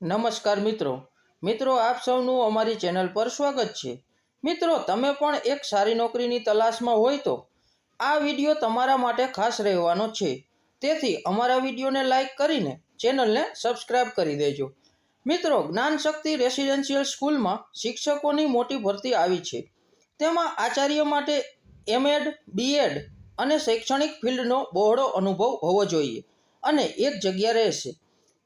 નમસ્કાર મિત્રો. મિત્રો, આપ સૌનું અમારી ચેનલ પર સ્વાગત છે. મિત્રો, તમે પણ એક સારી નોકરીની તલાશમાં હોય તો આ વીડિયો તમારા માટે ખાસ રહેવાનો છે. તેથી અમારા વિડીયોને લાઈક કરીને ચેનલને સબસ્ક્રાઇબ કરી દેજો. મિત્રો જ્ઞાન શક્તિ રેસિડેન્શિયલ સ્કૂલમાં શિક્ષકોની મોટી ભરતી આવી છે. તેમાં આચાર્ય માટે એમએડ, બીએડ અને શૈક્ષણિક ફિલ્ડનો બહોળો અનુભવ હોવો જોઈએ અને એક જગ્યા રહેશે.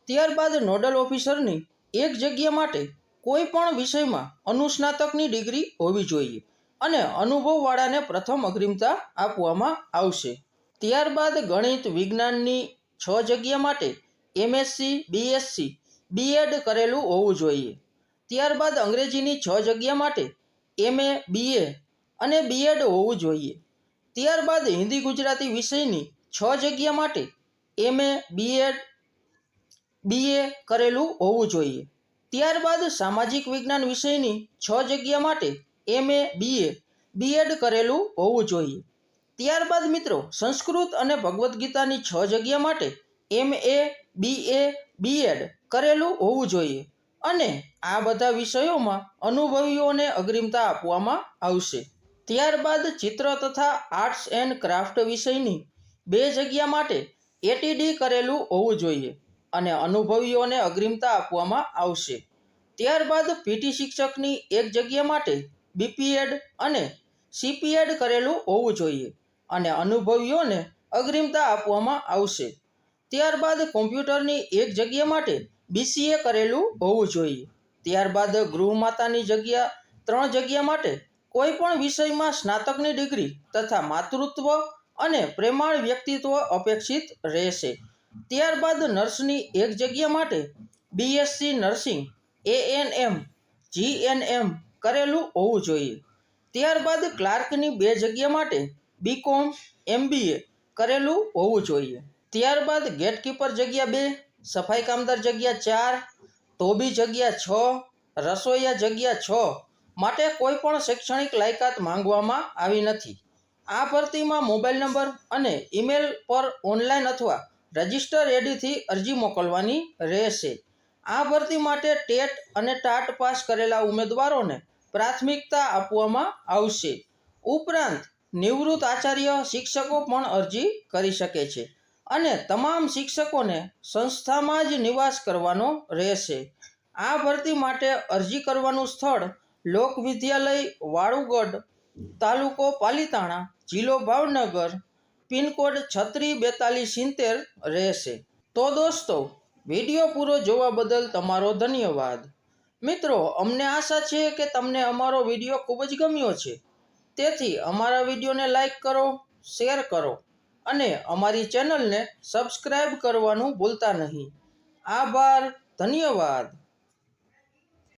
ત્યારબાદ નોડલ ઓફિસરની એક જગ્યા માટે કોઈ પણ વિષયમાં અનુસ્નાતકની ડિગ્રી હોવી જોઈએ અને અનુભવવાળાને પ્રથમ અગ્રિમતા આપવામાં આવશે. ત્યારબાદ ગણિત વિજ્ઞાનની છ જગ્યા માટે એમએસસી, બીએસસી, બીએડ કરેલું હોવું જોઈએ. ત્યારબાદ અંગ્રેજીની છ જગ્યા માટે એમએ, બીએ અને બીએડ હોવું જોઈએ. ત્યારબાદ હિન્દી ગુજરાતી વિષયની છ જગ્યા માટે એમએ, બીએડ બીએ કરેલું હોવું જોઈએ. ત્યારબાદ સામાજિક વિજ્ઞાન વિષયની છ જગ્યા માટે એમએ બીએ બીએડ કરેલું હોવું જોઈએ. ત્યારબાદ મિત્રો, સંસ્કૃત અને ભગવદ્ ગીતાની છ જગ્યા માટે એમએ બી બીએડ કરેલું હોવું જોઈએ અને આ બધા વિષયોમાં અનુભવીઓને અગ્રિમતા આપવામાં આવશે. ત્યારબાદ ચિત્ર તથા આર્ટ્સ એન્ડ ક્રાફ્ટ વિષયની બે જગ્યા માટે એટીડી કરેલું હોવું જોઈએ. અને અનુભવીઓને અગ્રિમતા આપવામાં આવશે. ત્યારબાદ પીટી શિક્ષકની એક જગ્યા માટે બીપીએડ અને સીપીએડ કરેલું હોવું જોઈએ અને અનુભવીઓને અગ્રિમતા આપવામાં આવશે. ત્યારબાદ કોમ્પ્યુટરની એક જગ્યા માટે બીસીએ કરેલું હોવું જોઈએ. ત્યારબાદ ગૃહમાતાની જગ્યા ત્રણ જગ્યા માટે કોઈ પણ વિષયમાં સ્નાતકની ડિગ્રી તથા માતૃત્વ અને પ્રેમાળ વ્યક્તિત્વ અપેક્ષિત રહેશે. ત્યારબાદ નર્સની એક જગ્યા માટે બીએસસી નર્સિંગ એએનએમ જીએનએમ કરેલું હોવું જોઈએ. ત્યારબાદ ક્લાર્કની બે જગ્યા માટે બીકોમ એમબીએ કરેલું હોવું જોઈએ. ત્યારબાદ ગેટકીપર જગ્યા બે, સફાઈ કામદાર જગ્યા ચાર, ધોબી જગ્યા છ, રસોઈયા જગ્યા છ માટે કોઈ પણ શૈક્ષણિક લાયકાત માંગવામાં આવી નથી. આ ભરતીમાં મોબાઈલ નંબર અને ઈમેલ પર ઓનલાઈન અથવા રજિસ્ટર એડીથી અરજી મોકલવાની રહેશે. આ ભરતી માટે ટેટ અને ટાટ પાસ કરેલા ઉમેદવારોને પ્રાથમિકતા આપવામાં આવશે. ઉપરાંત, નિવૃત્ત આચાર્ય શિક્ષકો પણ અરજી કરી શકે છે અને તમામ શિક્ષકોને સંસ્થામાં જ નિવાસ કરવાનો રહેશે. આ ભરતી માટે અરજી કરવાનું સ્થળ લોક વિદ્યાલય વાળુગઢ, તાલુકો પાલીતાણા, જિલ્લો ભાવનગર પિનકોડ છત્રી બેતાલીસ સિત્તેર રહેશે. તો દોસ્તો, વીડિયો પૂરો જોવા બદલ તમારો ધન્યવાદ. મિત્રો, અમને આશા છે કે તમને અમારો વીડિયો ખૂબ જ ગમ્યો છે. તેથી અમારા વિડીયોને લાઈક કરો, શેર કરો અને અમારી ચેનલને સબસ્ક્રાઈબ કરવાનું ભૂલતા નહીં. આભાર, ધન્યવાદ.